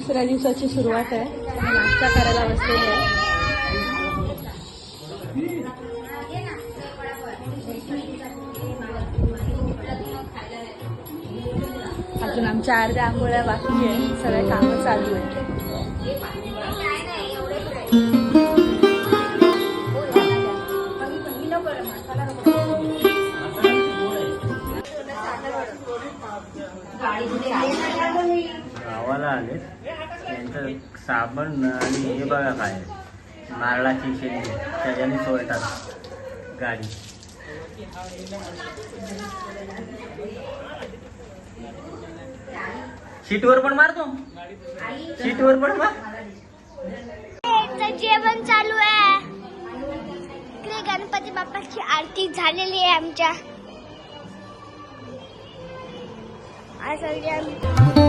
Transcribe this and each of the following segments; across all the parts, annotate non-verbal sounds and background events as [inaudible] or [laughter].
दुसऱ्या दिवसाची सुरुवात आहे. नाश्ता करायला बसलेली आहे. अजून आमच्या अर्ध्या आंघोळ्या बाकी आहे. सगळे कामं चालू आहे. गावाला आले. त्यांचं साबण आणि हे बघा काय नारळाची शेंडी त्याच्याने सोडतात गाडी. शीटवर पण मारतो शीटवर पण मार. जेवण चालू आहे. इकडे गणपती बाप्पाची आरती झालेली आहे आमच्या. असं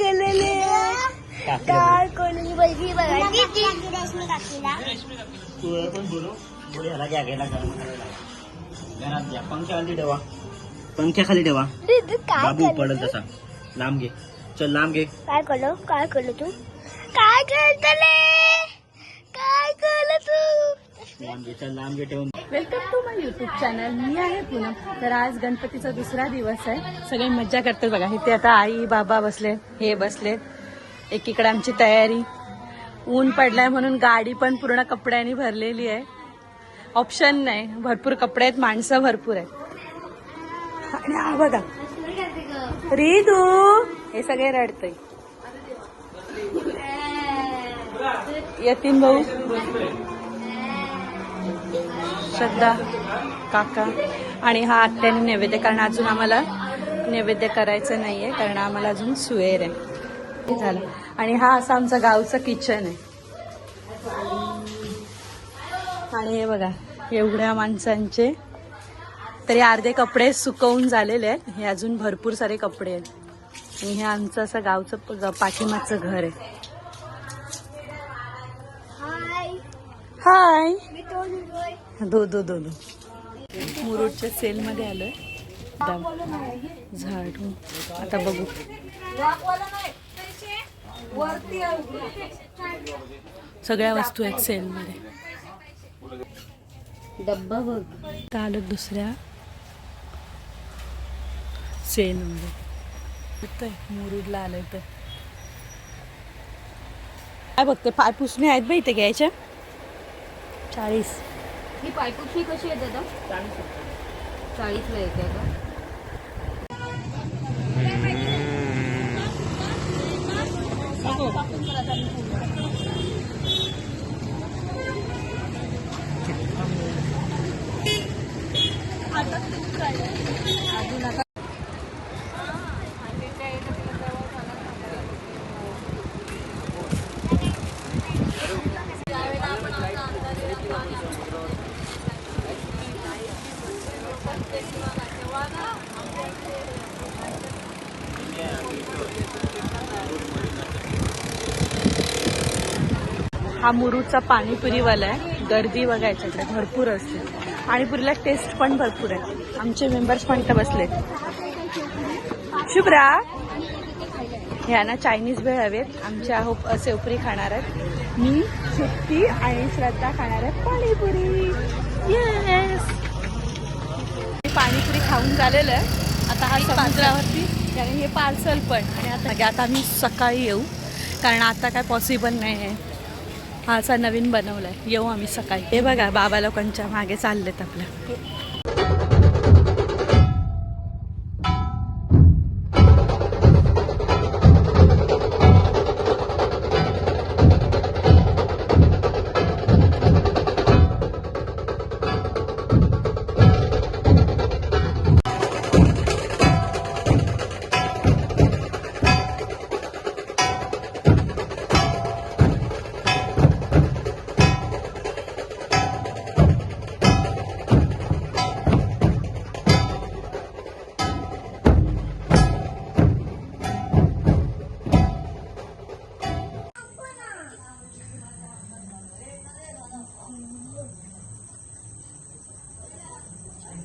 काय केलेले काय कोणी बघी बघा किती रश्मी काकीला तू पण बोलो बोल ह्याला घ्या घ्यायला गरम करायला घरात घ्या पंख्याखाली ठेवा पंख्याखाली ठेवा दीदी काय बाबू पडल? तसा। लांब घे चल लांब घे काय काय तू? काय काय तू? लांब घे चल लांब घे ठेवून welcome to my YouTube channel मी आहे पूनम. तर आज गणपतीचा दुसरा दिवस आहे. सगळे मज्जा करतात बघा. इथे आता आई बाबा बसले हे बसले. एकीकडे आमची तयारी. ऊन पडलाय म्हणून गाडी पण पूर्ण कपड्यांनी भरलेली आहे. ऑप्शन नाही. भरपूर कपडे आहेत. माणसं भरपूर आहेत. आणि हा बघा. रिदू हे सगळे रडतय. [laughs] यतीन भाऊ. श्रद्धा काका. आणि हा आत्याने नैवेद्य कारण अजून आम्हाला नैवेद्य करायचं नाहीये कारण आम्हाला अजून सुएर आहे. झालं. आणि हा असा आमचा गावचं किचन आहे. आणि हे बघा एवढ्या माणसांचे तरी अर्धे कपडे सुकवून झालेले आहेत. हे अजून भरपूर सारे कपडे आहेत. आणि हे आमचं असं गावचं पाठीमागचं घर आहे हाय हाय तो. दो दो दो दो. मुरुडच्या सेलमध्ये आलोय. झाडू. आता बघू. सगळ्या वस्तू आहेत सेलमध्ये डब्बा बघ. आता आलो दुसऱ्या सेलमध्ये इथं आहे, मुरुडला आलोय तर. काय बघते? पाय पुसणे आहेत बा इथे घ्यायच्या. चाळीस ही पायपुसणी कशी आहे दादा चाळीसला येते का हा मुरुडचा पाणीपुरीवाला आहे. गर्दी बघायच्या इकडे भरपूर असते. पाणीपुरीला टेस्ट पण भरपूर आहे आमचे मेंबर्स पण इथं बसले शुभ्रा ह्या ना चायनीज भेळ हवेत. आमच्या हो सेवपुरी खाणार आहेत. मी सुट्टी आणि श्रद्धा खाणार आहे पाणीपुरी. येस पाणीपुरी खाऊन झालेलं आहे. आता हा समुद्रावरती कारण हे पार्सल पण. आणि आता आता आम्ही सकाळी येऊ. कारण आता काय पॉसिबल नाही आहे. हा असा नवीन बनवलाय. येऊ आम्ही सकाळी. हे बघा बाबा लोकांच्या मागे चाललेत आपल्या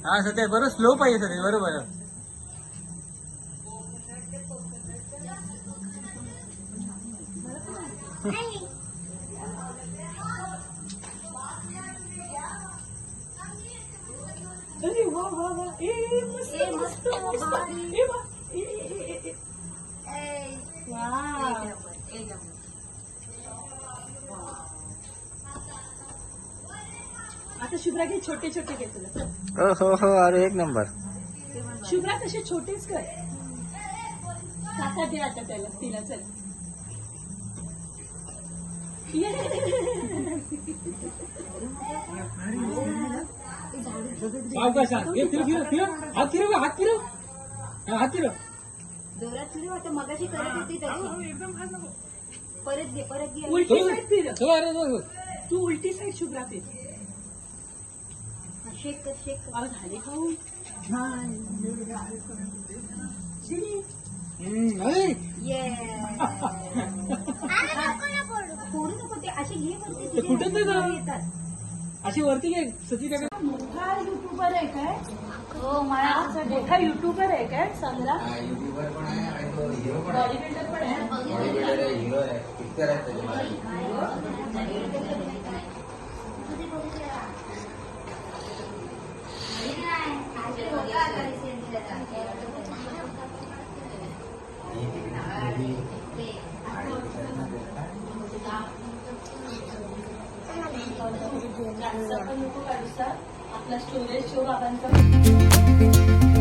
हा सध्या बरं स्लो पाहिजे सध्या बरोबर. अरे वा वा वा. ए मस्त मस्त. मस्त. ए वा ए ए ए ए वा आता शुभ्रा घे छोटे छोटे घे तुला. हो हो हो अरे एक नंबर. शुभ्रा तसे छोटेच कर. काका दे आता त्याला तिला चल. ये. जोरात फिरव आता मगाशी करत होती तशी परत घे परत घे. उलटी साईड फिर तू उलटी साईड शुभ्रा फिर. हा, शेक कर शेक कर अहो, झाले खाऊन शिरी. ये फोडू नको ते असे घे वरती तुझे हात येतात अशी वरती घे सती काय मोठा युट्यूबर आहे काय हो मला मोठा युट्यूबर आहे काय संग्राम बॉडी बिल्डर पण आहे जास्त पण नको काढूसा आपला स्टोरेज शो बाबांचा.